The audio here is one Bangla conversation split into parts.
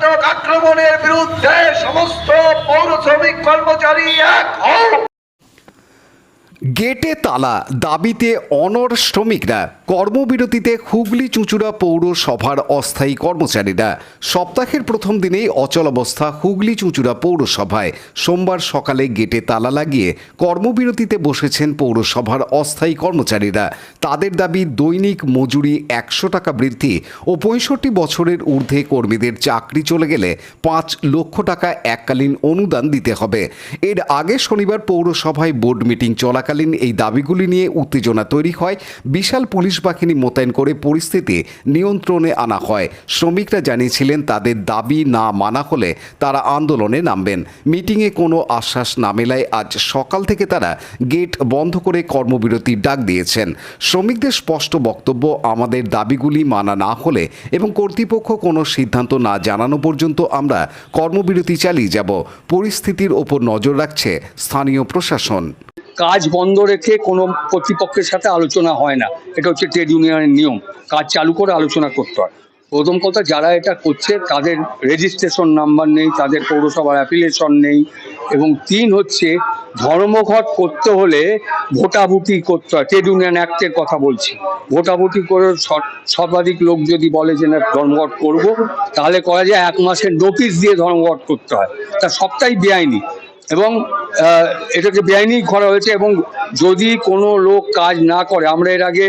নৃশংসাত্মক আক্রমণের বিরুদ্ধে সমস্ত পৌর শ্রমিক কর্মচারী এক হও। গেটে তালা দাবিতে অনর শ্রমিকরা। কর্মবিরতিতে হুগলি চুঁচুড়া পৌরসভার অস্থায়ী কর্মচারীরা। সপ্তাহের প্রথম দিনেই অচলাবস্থা হুগলি চুঁচুড়া পৌরসভায়। সোমবার সকালে গেটে তালা লাগিয়ে কর্মবিরতিতে বসেছেন পৌরসভার অস্থায়ী কর্মচারীরা। তাদের দাবি, দৈনিক মজুরি একশো টাকা বৃদ্ধি ও পঁয়ষট্টি বছরের ঊর্ধ্বে কর্মীদের চাকরি চলে গেলে পাঁচ লক্ষ টাকা এককালীন অনুদান দিতে হবে। এর আগে শনিবার পৌরসভায় বোর্ড মিটিং চলাকালীন এই দাবিগুলি নিয়ে উত্তেজনা তৈরি হয়। বিশাল পুলিশ বাহিনী মোতায়েন করে পরিস্থিতি নিয়ন্ত্রণে আনা হয়। শ্রমিকরা জানিয়েছিলেন, তাদের দাবি না মানা হলে তারা আন্দোলনে নামবেন। মিটিংয়ে কোনো আশ্বাস না মেলায় আজ সকাল থেকে তারা গেট বন্ধ করে কর্মবিরতির ডাক দিয়েছেন। শ্রমিকদের স্পষ্ট বক্তব্য, আমাদের দাবিগুলি মানা না হলে এবং কর্তৃপক্ষ কোনো সিদ্ধান্ত না জানানো পর্যন্ত আমরা কর্মবিরতি চালিয়ে যাব। পরিস্থিতির ওপর নজর রাখছে স্থানীয় প্রশাসন। কাজ বন্ধ রেখে কোনো কর্তৃপক্ষের সাথে আলোচনা হয় না। এটা হচ্ছে ট্রেড ইউনিয়নের নিয়ম। কাজ চালু করে আলোচনা করতে হয়। প্রথম কথা, যারা এটা করছে, তাদের রেজিস্ট্রেশন নাম্বার নেই, তাদের পৌরসভার অ্যাপ্লিকেশন নেই এবং তিন হচ্ছে, ধর্মঘট করতে হলে ভোটাভুটি করতে হয়। ট্রেড ইউনিয়ন অ্যাক্টের কথা বলছি। ভোটাভুটি করে সর্বাধিক লোক যদি বলে যে না, ধর্মঘট করব, তাহলে করা যায় এক মাসের নোটিশ দিয়ে ধর্মঘট করতে হয়। তা সবটাই বেআইনি। এবং এটাকে বেআইনি করা হয়েছে এবং যদি কোনো লোক কাজ না করে, আমরা এর আগে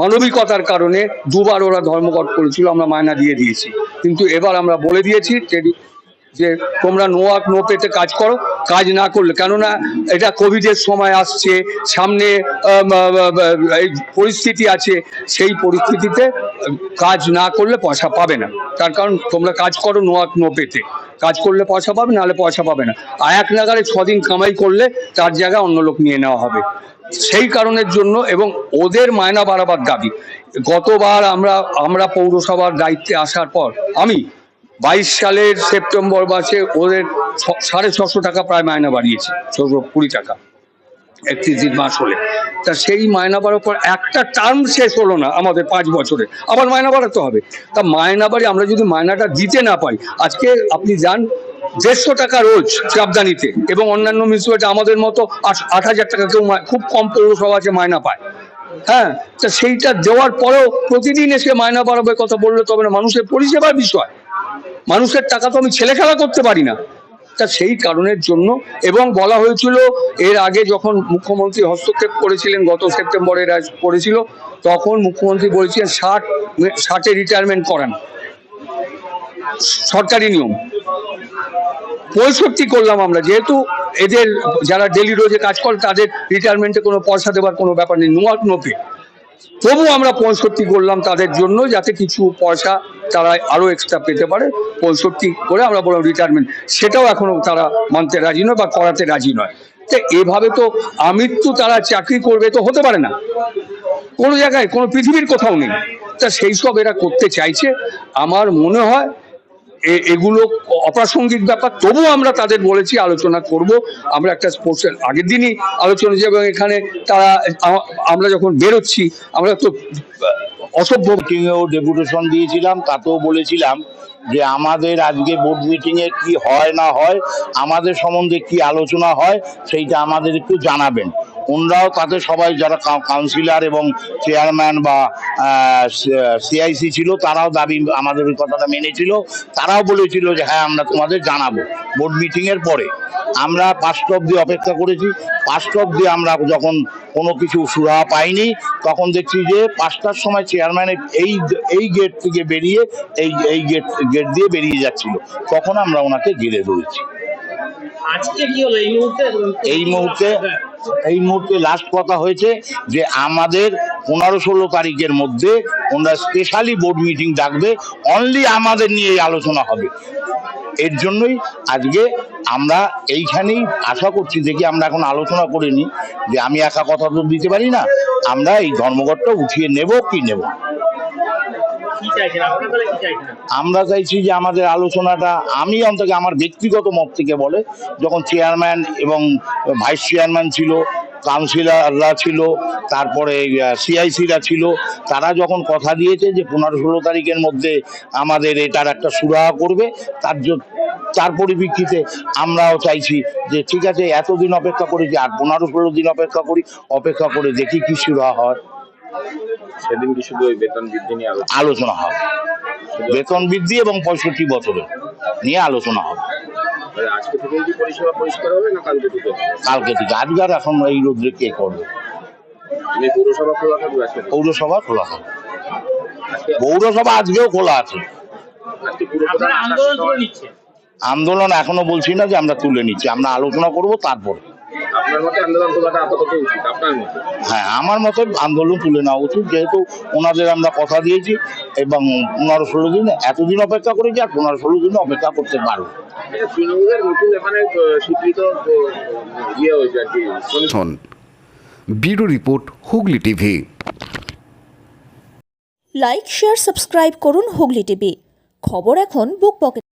মানবিকতার কারণে দুবার ওরা ধর্মঘট করেছিল, আমরা মায়না দিয়ে দিয়েছি। কিন্তু এবার আমরা বলে দিয়েছি যে তোমরা নো আক নো পেতে কাজ করো, কাজ না করলে। কেননা এটা কোভিডের সময় আসছে, সামনে এই পরিস্থিতি আছে, সেই পরিস্থিতিতে কাজ না করলে পয়সা পাবে না। তার কারণ তোমরা কাজ করো নো আক নো পেতে। কাজ করলে পয়সা পাবে, নাহলে পয়সা পাবে না। আর এক নাগারে ছদিন কামাই করলে তার জায়গায় অন্য লোক নিয়ে নেওয়া হবে। সেই কারণের জন্য এবং ওদের মায়না বাড়াবার দাবি। গতবার আমরা আমরা পৌরসভার দায়িত্বে আসার পর, আমি বাইশ সালের সেপ্টেম্বর মাসে ওদের সাড়ে ছশো টাকা প্রায় মায়না বাড়িয়েছে, ছশো কুড়ি টাকা, একত্রিশ দিন মাস হলে। তা সেই মায়না বাড়ার পর একটা টার্ম শেষ হলো না আমাদের পাঁচ বছরে। আবার মায়না বাড়াতে হবে। তা মায়না বাড়ি আমরা যদি মায়নাটা দিতে না পাই, আজকে আপনি যান, দেড়শো টাকা রোজ চাপদানিতে এবং অন্যান্য মিউনিসিপ্যালিটি আমাদের মতো আট হাজার টাকা কেউ খুব কম পৌরসভা আছে মায়না পায়। হ্যাঁ তা সেইটা দেওয়ার পরেও প্রতিদিন এসে মায়না বাড়াবার কথা বললে তবে না। মানুষের পরিষেবার বিষয়। মানুষের টাকা তো আমি ছেলে খেলা করতে পারি না। তা সেই কারণের জন্য এবং বলা হয়েছিল, এর আগে যখন মুখ্যমন্ত্রী হস্তক্ষেপ করেছিলেন, গত সেপ্টেম্বরে করেছিল, তখন মুখ্যমন্ত্রী বলেছিলেন, ষাট ষাটে রিটায়ারমেন্ট করেন। সরকারি নিয়ম। পঁয়ষট্টি করলাম আমরা, যেহেতু এদের যারা ডেলি রোজে কাজ করে, তাদের রিটায়ারমেন্টে কোনো পয়সা দেওয়ার কোনো ব্যাপার নেই নোয়াক নোপে তবু আমরা পঁয়ষট্টি করলাম তাদের জন্য, যাতে কিছু পয়সা তারা আরও এক্সট্রা পেতে পারে পঁয়ষট্টি করে আমরা বললাম রিটায়ারমেন্ট সেটাও এখনও তারা মানতে রাজি নয় বা করাতে রাজি নয়। তো এভাবে তো আমৃত্যু তারা চাকরি করবে তো হতে পারে না। কোনো জায়গায়, কোনো পৃথিবীর কোথাও নেই। তা সেই সব এরা করতে চাইছে। আমার মনে হয় এ- এগুলো অপ্রাসঙ্গিক ব্যাপার। তবুও আমরা তাদের বলেছি, আলোচনা করব। আমরা একটা স্পোর্টসের আগের দিনই আলোচনা এবং এখানে তারা আমরা যখন বেরোচ্ছি, আমরা তো অসভ্য মিটিংয়েও ডেপুটেশন দিয়েছিলাম, তাতেও বলেছিলাম যে আমাদের আজকে বোর্ড মিটিংয়ে কি হয় না হয়, আমাদের সম্বন্ধে কি আলোচনা হয়, সেইটা আমাদের একটু জানাবেন। ওনরাও তাতে সবাই যারা কাউন্সিলর এবং চেয়ারম্যান বা সিআইসি ছিল তারাও দাবি আমাদের ওই কথাটা মেনেছিল। তারাও বলেছিল যে হ্যাঁ আমরা তোমাদের জানাব বোর্ড মিটিংয়ের পরে। আমরা পাঁচটা অব্দি অপেক্ষা করেছি। পাঁচটা অব্দি আমরা যখন কোনো কিছু সুরাহা পাইনি তখন দেখছি যে পাঁচটার সময় চেয়ারম্যানের এই এই গেট থেকে বেরিয়ে এই এই গেট গেট দিয়ে বেরিয়ে যাচ্ছিল। তখন আমরা ওনাকে ঘিরে ধরেছি। আজকে কি হলো? এই মুহূর্তে এই মুহূর্তে এই মুহূর্তে লাস্ট কথা হয়েছে যে আমাদের পনেরো ষোলো তারিখের মধ্যে ওনারা স্পেশালি বোর্ড মিটিং ডাকবে অনলি আমাদের নিয়ে এই আলোচনা হবে। এর জন্যই আজকে আমরা এইখানেই আশা করছি, দেখি আমরা এখন আলোচনা করে নিই যে আমি একা কথা তো দিতে পারি না, আমরা এই ধর্মঘটটা উঠিয়ে নেব কি নেব আমরা চাইছি যে আমাদের আলোচনাটা, আমি অন্তত আমার ব্যক্তিগত মত থেকে বলে, যখন চেয়ারম্যান এবং ভাইস চেয়ারম্যান ছিল কাউন্সিলাররা ছিল, তারপরে সিআইসিরা ছিল, তারা যখন কথা দিয়েছে যে পনেরো ষোলো তারিখের মধ্যে আমাদের এটার একটা সুরাহা করবে, তার তার পরিপ্রেক্ষিতে আমরাও চাইছি যে ঠিক আছে, এতদিন অপেক্ষা করেছি আর পনেরো ষোলো দিন অপেক্ষা করি, অপেক্ষা করে দেখি কি সুরাহা হয়। সেদিন কি শুধু ওই বেতন বৃদ্ধি নিয়ে আলোচনা। হবে। বেতন বৃদ্ধি এবং পঁয়ষট্টি বছরের নিয়ে আলোচনা হবে। আজকে থেকেই কি পরিষেবা পরিষ্কার হবে না কালকে থেকে? কালকে থেকে। আজকে আর এখন এই রোদ্রে কে করবে? পৌরসভা খোলা থাকবে পৌরসভা খোলা হবে পৌরসভা আজকেও খোলা আছে। আন্দোলন এখনও বলছি না যে আমরা তুলে নিচ্ছি। আমরা আলোচনা করব তারপর। আপনার মতে আন্দোলন তোলাটা আপাতত উচিত আপনার মতে? হ্যাঁ আমার মতে আন্দোলন তুলে নেওয়া উচিত যেহেতু ওনাদের আমরা কথা দিয়েছি এবং পনেরো ষোলো দিন এতদিন অপেক্ষা করেছি আর পনেরো ষোলো দিন অপেক্ষা করতে পারব। তৃণমূলের নতুন এখানে স্বীকৃত ইয়ে হয়েছে আর কি bureau report Hooghly TV. Like share subscribe করুন হুগলি টিভি। খবর এখন বুক পকেট